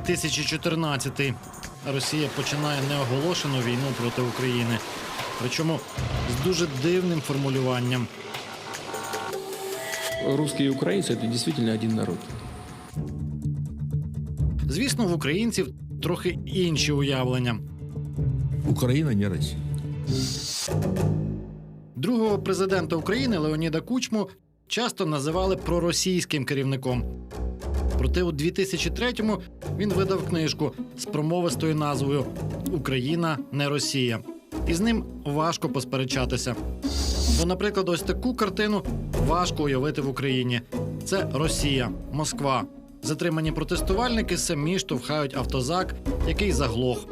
Рік 2014. Росія починає неоголошену війну проти України. Причому з дуже дивним формулюванням. Русские и украинцы это действительно один народ. Звісно, в українців трохи інші уявлення. Украина не Россия. Другого президента України Леоніда Кучму часто називали проросійським керівником. Проте у 2003-му він видав книжку з промовистою назвою Україна не Росія. І з ним важко посперечатися. Бо, наприклад, ось таку картину важко уявити в Україні. Це Росія, Москва. Затримані протестувальники самі штовхають автозак, який заглох.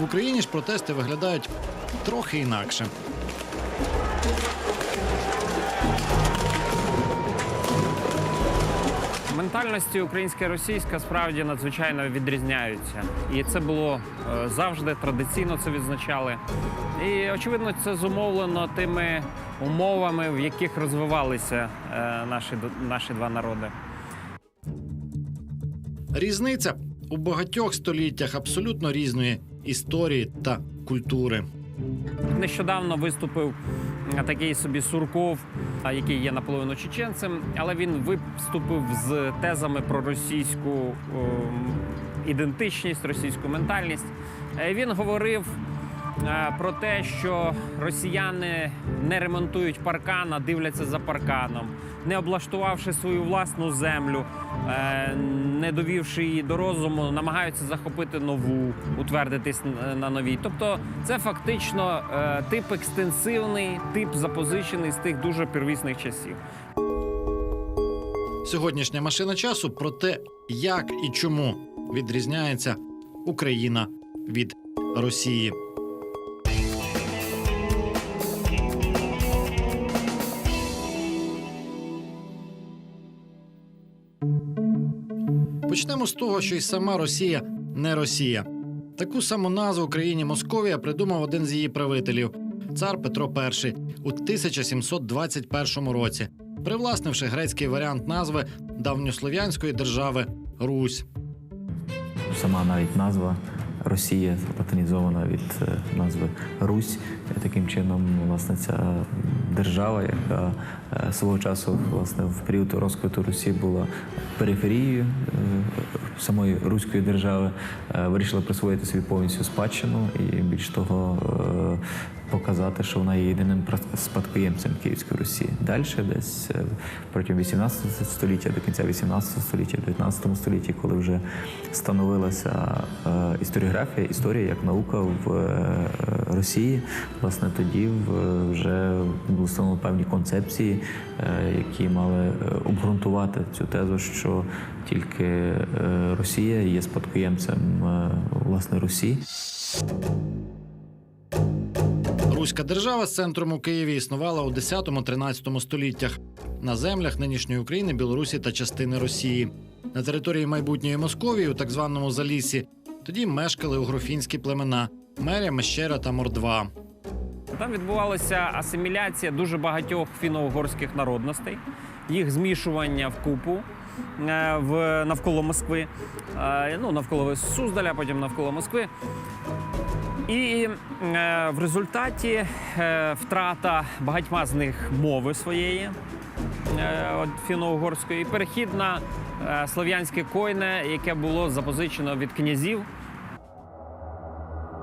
В Україні ж протести виглядають трохи інакше. Ментальності українська і російська справді надзвичайно відрізняються. І це було е, завжди традиційно це відзначали. І очевидно, це зумовлено тими умовами, в яких розвивалися е, наші, наші два народи. Різниця у багатьох століттях абсолютно різної історії та культури. Нещодавно виступив такий собі Сурков, який є наполовину чеченцем, але він виступив з тезами про російську ем, ідентичність, російську ментальність. Е, Він говорив е, про те, що росіяни не ремонтують паркан, а дивляться за парканом, не облаштувавши свою власну землю, е, не довівши її до розуму, намагаються захопити нову, утвердитись на новій. Тобто, це фактично е, тип екстенсивний, тип запозичений з тих дуже первісних часів. Сьогоднішня машина часу про те, як і чому відрізняється Україна від Росії. Почнемо з того, що й сама Росія не Росія. Таку саму назву країні Московія придумав один з її правителів цар Петро І у 1721 році, привласнивши грецький варіант назви давньослов'янської держави Русь. Сама навіть назва Росія латинізована від е, назви Русь. Таким чином, власне, ця держава, яка е, свого часу, власне, в період розквіту Русі була периферією е, самої руської держави, вирішила присвоїти собі повністю спадщину і більш того. Показати, що вона є єдиним спадкоємцем Київської Русі. Далі, десь е, протягом 18 століття, до кінця 18 століття, в 19 столітті, коли вже становилася е, історіографія, історія як наука в е, Росії, власне, тоді вже були встановлені певні концепції, які мали обґрунтувати цю тезу, що тільки Росія є спадкоємцем власне Русі. Руська держава з центром у Києві існувала у 10-13 століттях на землях нинішньої України, Білорусі та частини Росії. На території майбутньої Московії, у так званому Залісі, тоді мешкали угрофінські племена Меря, Мещера та Мордва. Там відбувалася асиміляція дуже багатьох фіно-угорських народностей, їх змішування в купу е, в, навколо Москви, е, ну, навколо Суздаля, потім навколо Москви. І е, в результаті е, втрата багатьма з них мови своєї е, фіно-угорської, перехід на е, слов'янське койне, яке було запозичено від князів.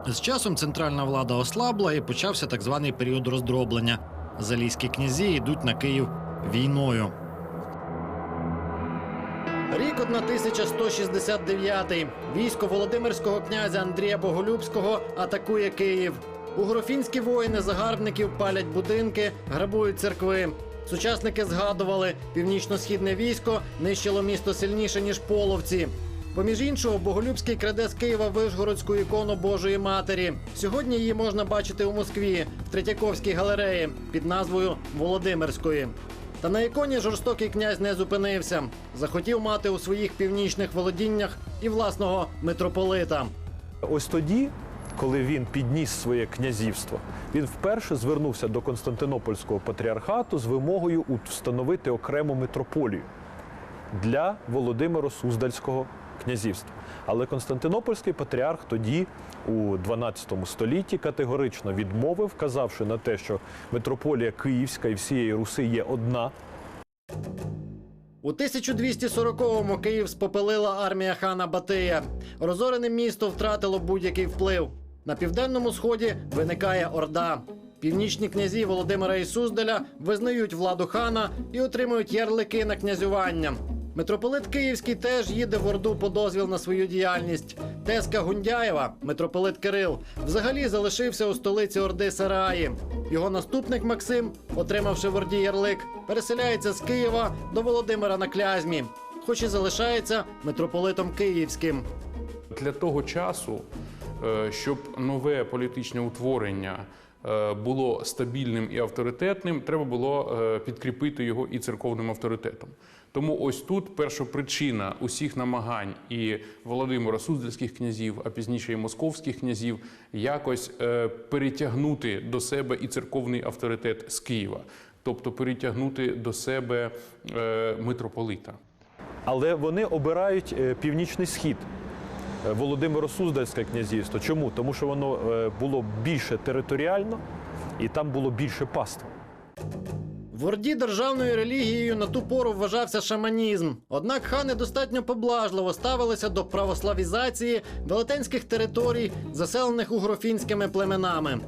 З часом центральна влада ослабла і почався так званий період роздроблення. Залізькі князі йдуть на Київ війною. Рік 1169. Військо Володимирського князя Андрія Боголюбського атакує Київ. Угрофінські воїни загарбників палять будинки, грабують церкви. Сучасники згадували, північно-східне військо нищило місто сильніше, ніж половці. Поміж іншого, Боголюбський краде з Києва Вишгородську ікону Божої Матері. Сьогодні її можна бачити у Москві в Третьяковській галереї під назвою Володимирської. Та на іконі жорстокий князь не зупинився. Захотів мати у своїх північних володіннях і власного митрополита. Ось тоді коли він підніс своє князівство, він вперше звернувся до Константинопольського патріархату з вимогою встановити окрему митрополію для Володимира Суздальського князівства. Але Константинопольський патріарх тоді, у 12 столітті, категорично відмовив, вказавши на те, що митрополія Київська і всієї Руси є одна. У 1240-му Київ спопелила армія хана Батия. Розорене місто втратило будь-який вплив. На південному сході виникає Орда. Північні князі Володимира і Суздаля визнають владу хана і отримують ярлики на князювання. Митрополит Київський теж їде в Орду по дозвіл на свою діяльність. Теска Гундяєва, митрополит Кирил, взагалі залишився у столиці Орди Сараї. Його наступник Максим, отримавши в Орді ярлик, переселяється з Києва до Володимира на Клязьмі, хоч і залишається митрополитом Київським. Для того часу, е, щоб нове політичне утворення було стабільним і авторитетним, треба було е, підкріпити його і церковним авторитетом. Тому ось тут першопричина усіх намагань і Володимира Суздальських князів, а пізніше і московських князів, якось е, перетягнути до себе і церковний авторитет з Києва, тобто перетягнути до себе е, митрополита. Але вони обирають е, північний схід. Е, Володимиро Суздальське князівство. Чому? Тому що воно е, було більше територіально і там було більше паств. В Орді державною релігією на ту пору вважався шаманізм. Однак хани достатньо поблажливо ставилися до православізації велетенських територій, заселених угрофінськими племенами.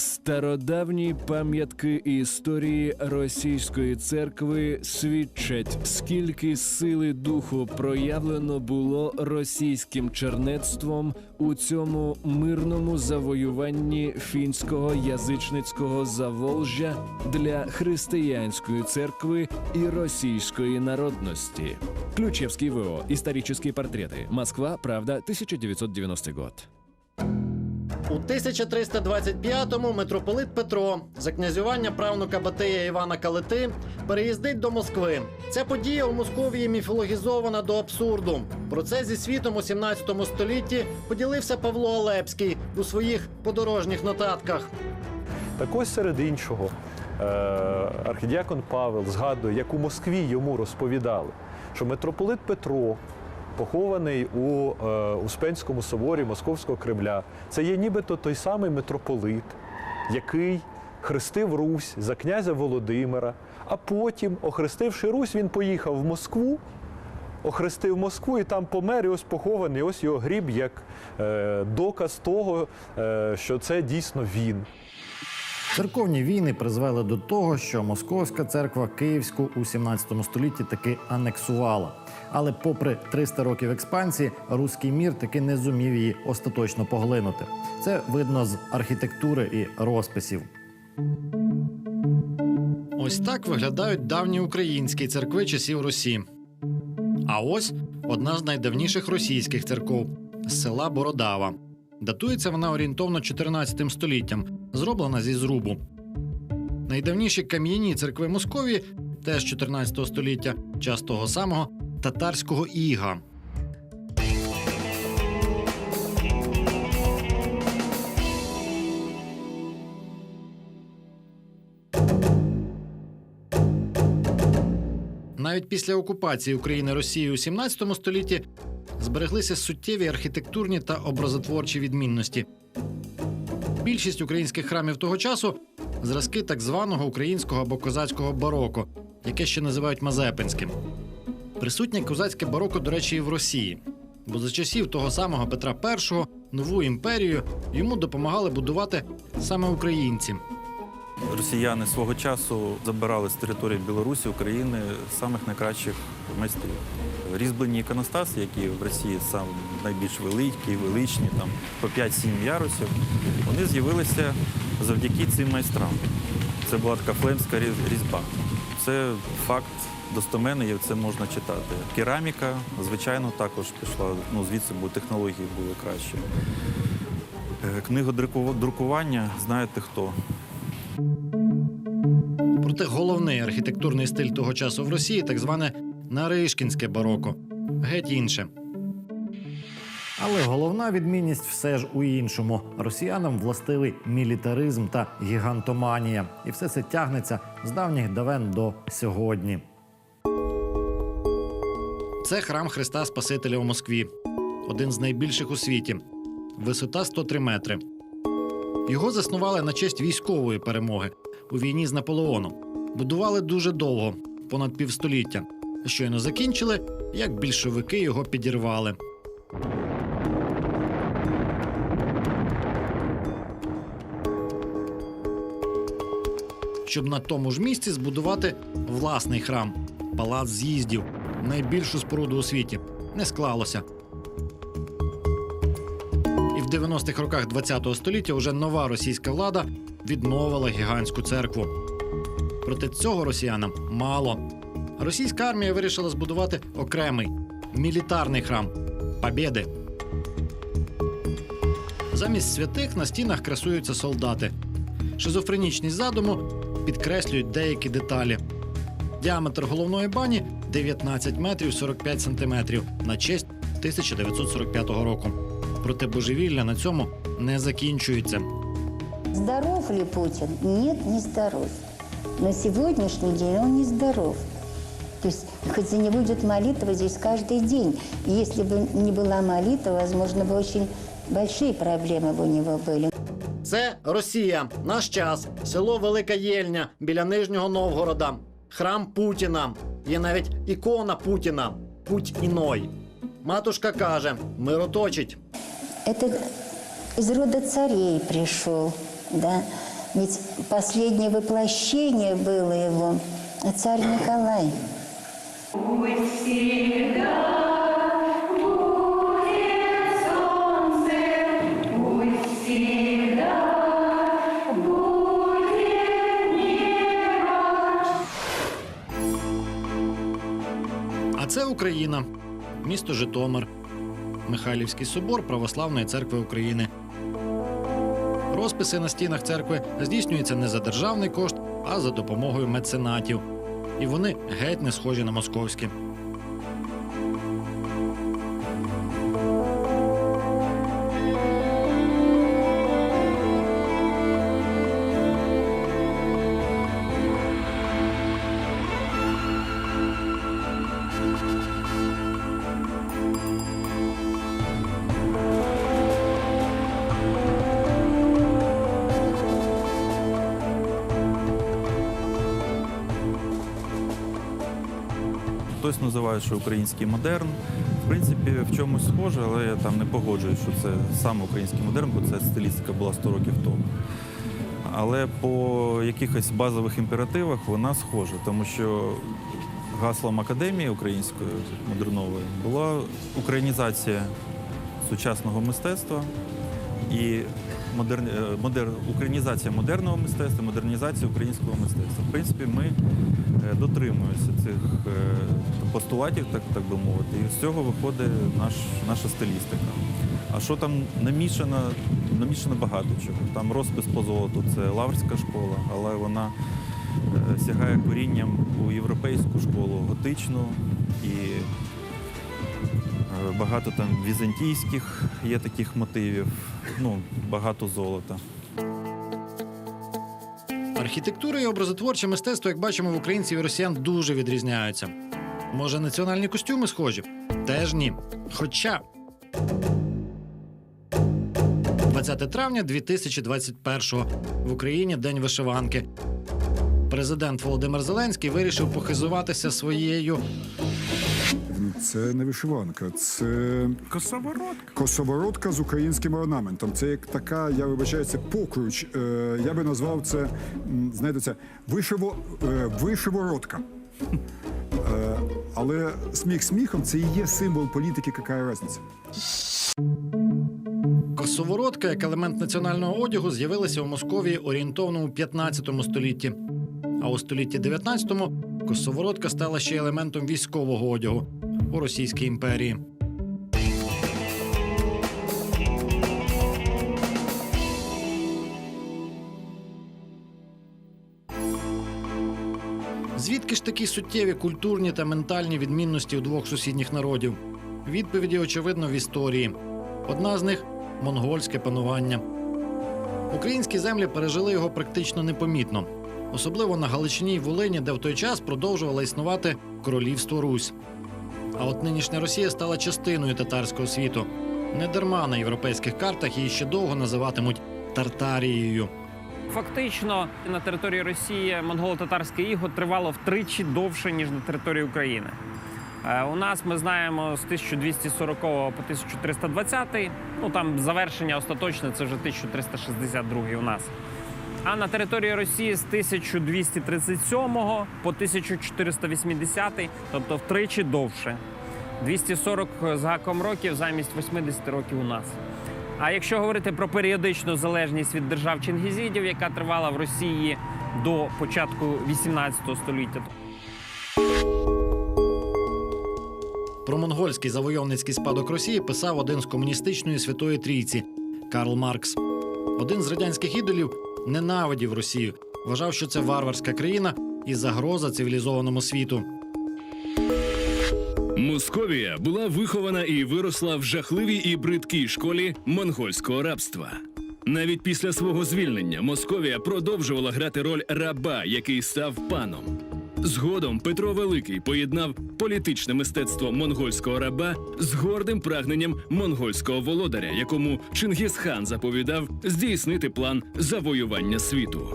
Стародавні пам'ятки історії російської церкви свідчать, скільки сили духу проявлено було російським чернецтвом у цьому мирному завоюванні фінського язичницького заволжя для християнської церкви і російської народності. Ключевский ВО. Исторические портреты. Москва. Правда. 1990 год. У 1325-му митрополит Петро за князювання правнука Батия Івана Калити переїздить до Москви. Ця подія у Московії міфологізована до абсурду. Про це зі світом у 17 столітті поділився Павло Олепський у своїх подорожніх нотатках. Так ось серед іншого, е, архідіакон Павел згадує, як у Москві йому розповідали, що митрополит Петро, похований у е, Успенському соборі Московського Кремля, це є нібито той самий митрополит, який хрестив Русь за князя Володимира, а потім, охрестивши Русь, він поїхав в Москву. Охрестив Москву і там помер, і ось похований. Ось його гріб як е, доказ того, е, що це дійсно він. Церковні війни призвели до того, що Московська церква Київську у 17 столітті таки анексувала. Але, попри 300 років експансії, руський мір таки не зумів її остаточно поглинути. Це видно з архітектури і розписів. Ось так виглядають давні українські церкви часів Русі. А ось одна з найдавніших російських церков з села Бородава. Датується вона орієнтовно 14 століттям, зроблена зі зрубу. Найдавніші кам'яні церкви Московії теж 14 століття, час того самого татарського іга. Навіть після окупації України Росією у 17 столітті збереглися суттєві архітектурні та образотворчі відмінності. Більшість українських храмів того часу зразки так званого українського або козацького бароко, яке ще називають Мазепинським. Присутнє козацьке бароко, до речі, і в Росії. Бо за часів того самого Петра І нову імперію йому допомагали будувати саме українці. Росіяни свого часу забирали з території Білорусі, України самих найкращих майстрів. Різьблені іконостаси, які в Росії сам найбільш великі, величні, там по 5-7 ярусів, вони з'явилися завдяки цим майстрам. Це була така флемська різьба. Це факт достоменний, і це можна читати. Кераміка, звичайно, також пішла, ну звідси, бо технології були кращі. Е, Книгодрукування, знаєте хто? Проте головний архітектурний стиль того часу в Росії так зване Наришкінське бароко. Геть інше. Але головна відмінність все ж у іншому. Росіянам властивий мілітаризм та гігантоманія, і все це тягнеться з давніх давен до сьогодні. Це храм Христа Спасителя у Москві, один з найбільших у світі. Висота 103 метри. Його заснували на честь військової перемоги у війні з Наполеоном. Будували дуже довго, понад півстоліття. Щойно закінчили, як більшовики його підірвали. Щоб на тому ж місці збудувати власний храм палац з'їздів, найбільшу споруду у світі. Не склалося. І в 90-х роках ХХ століття вже нова російська влада відновила гігантську церкву. Проте цього росіянам мало. Російська армія вирішила збудувати окремий мілітарний храм Побєди. Замість святих на стінах красуються солдати. Шизофренічність задуму підкреслюють деякі деталі. Діаметр головної бані 19 метрів 45 сантиметрів на честь 1945 року. Проте божевілля на цьому не закінчується. Здоров ли Путин? Нет, не здоров. На сегодняшний день он не здоров. То есть, хоть за него идет молитва здесь каждый день. И Если бы не была молитва, возможно, бы очень большие проблемы бы у него были. Це Росія, наш час, село Велика Єльня біля Нижнього Новгорода, храм Путіна. Є навіть ікона Путіна Путь іной. Матушка каже: мироточить. Это из рода царей пришел, да? Ведь последнее воплощение было его, царь Николай. А це Україна, місто Житомир, Михайлівський собор Православної церкви України. Розписи на стінах церкви здійснюються не за державний кошт, а за допомогою меценатів. І вони геть не схожі на московські. Хтось називає, що український модерн. В принципі, в чомусь схоже, але я там не погоджуюсь, що це саме український модерн, бо це стилістика була 100 років тому. Але по якихось базових імперативах вона схожа, тому що гаслом академії української модернової була українізація сучасного мистецтва і модерн... е, модер... українізація модерного мистецтва, модернізація українського мистецтва. В принципі, ми дотримуємося цих е, постулатів, так, так би мовити, і з цього виходить наш, наша стилістика. А що там намішано, намішано багато чого. Там розпис по золоту це лаврська школа, але вона е, сягає корінням у європейську школу готичну і Е, Багато там візантійських є таких мотивів, ну, багато золота. Архітектура і образотворче мистецтво, як бачимо, в українців і росіян дуже відрізняються. Може, національні костюми схожі? Теж ні. Хоча 20 травня 2021-го в Україні День вишиванки. Президент Володимир Зеленський вирішив похизуватися своєю Це не вишиванка, це косоворотка. Косоворотка з українським орнаментом. Це як така, я вибачаю, це покруч. Е, я би назвав це, м, знаєте, це вишиво, е, вишиворотка. Е, але сміх сміхом це і є символ політики, яка різниця. Косоворотка як елемент національного одягу з'явилася у Московії орієнтовно у 15 столітті. А у столітті 19 косоворотка стала ще елементом військового одягу у Російській імперії. Звідки ж такі суттєві культурні та ментальні відмінності у двох сусідніх народів? Відповіді очевидно в історії. Одна з них монгольське панування. Українські землі пережили його практично непомітно, особливо на Галичині й Волині, де в той час продовжувало існувати королівство Русь. А от нинішня Росія стала частиною татарського світу. Не дарма на європейських картах її ще довго називатимуть Тартарією. Фактично на території Росії монголо-татарське іго тривало втричі довше ніж на території України. Е, У нас ми знаємо з 1240 по 1320, ну там завершення остаточне це вже 1362 у нас. А на території Росії з 1237 по 1480, тобто втричі довше. 240 з гаком років замість 80 років у нас. А якщо говорити про періодичну залежність від держав Чингізідів, яка тривала в Росії до початку 18 століття, Про монгольський завойовницький спадок Росії писав один з комуністичної святої трійці Карл Маркс. Один з радянських ідолів ненавидів Росію, вважав, що це варварська країна і загроза цивілізованому світу. Московія була вихована і виросла в жахливій і бридкій школі монгольського рабства. Навіть після свого звільнення Московія продовжувала грати роль раба, який став паном. Згодом Петро Великий поєднав політичне мистецтво монгольського раба з гордим прагненням монгольського володаря, якому Чингісхан заповідав здійснити план завоювання світу.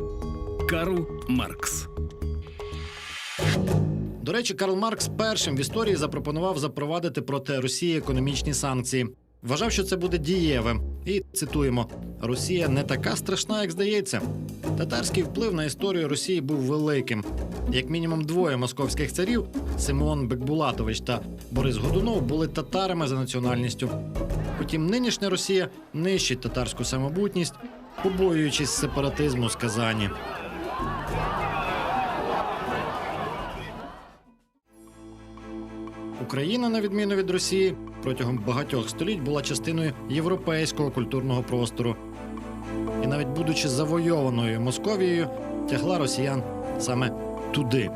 Карл Маркс. До речі, Карл Маркс першим в історії запропонував запровадити проти Росії економічні санкції. Вважав, що це буде дієвим. І цитуємо: Росія не така страшна, як здається. Татарський вплив на історію Росії був великим. Як мінімум двоє московських царів Симеон Бекбулатович та Борис Годунов були татарами за національністю. Потім нинішня Росія нищить татарську самобутність, побоюючись сепаратизму з Казані. Україна, на відміну від Росії, протягом багатьох століть була частиною європейського культурного простору. І навіть будучи завойованою Московією, тягла росіян саме туди.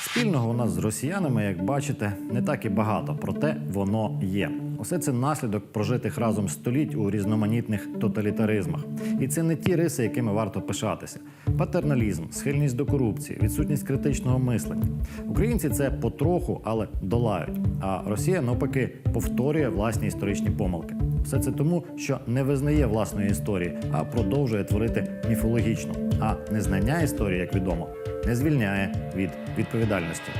Спільного у нас з росіянами, як бачите, не так і багато, проте воно є. Усе це наслідок прожитих разом століть у різноманітних тоталітаризмах. І це не ті риси, якими варто пишатися: патерналізм, схильність до корупції, відсутність критичного мислення. Українці це потроху, але долають. А Росія навпаки повторює власні історичні помилки. Все це тому, що не визнає власної історії, а продовжує творити міфологічну. А незнання історії, як відомо, не звільняє від відповідальності.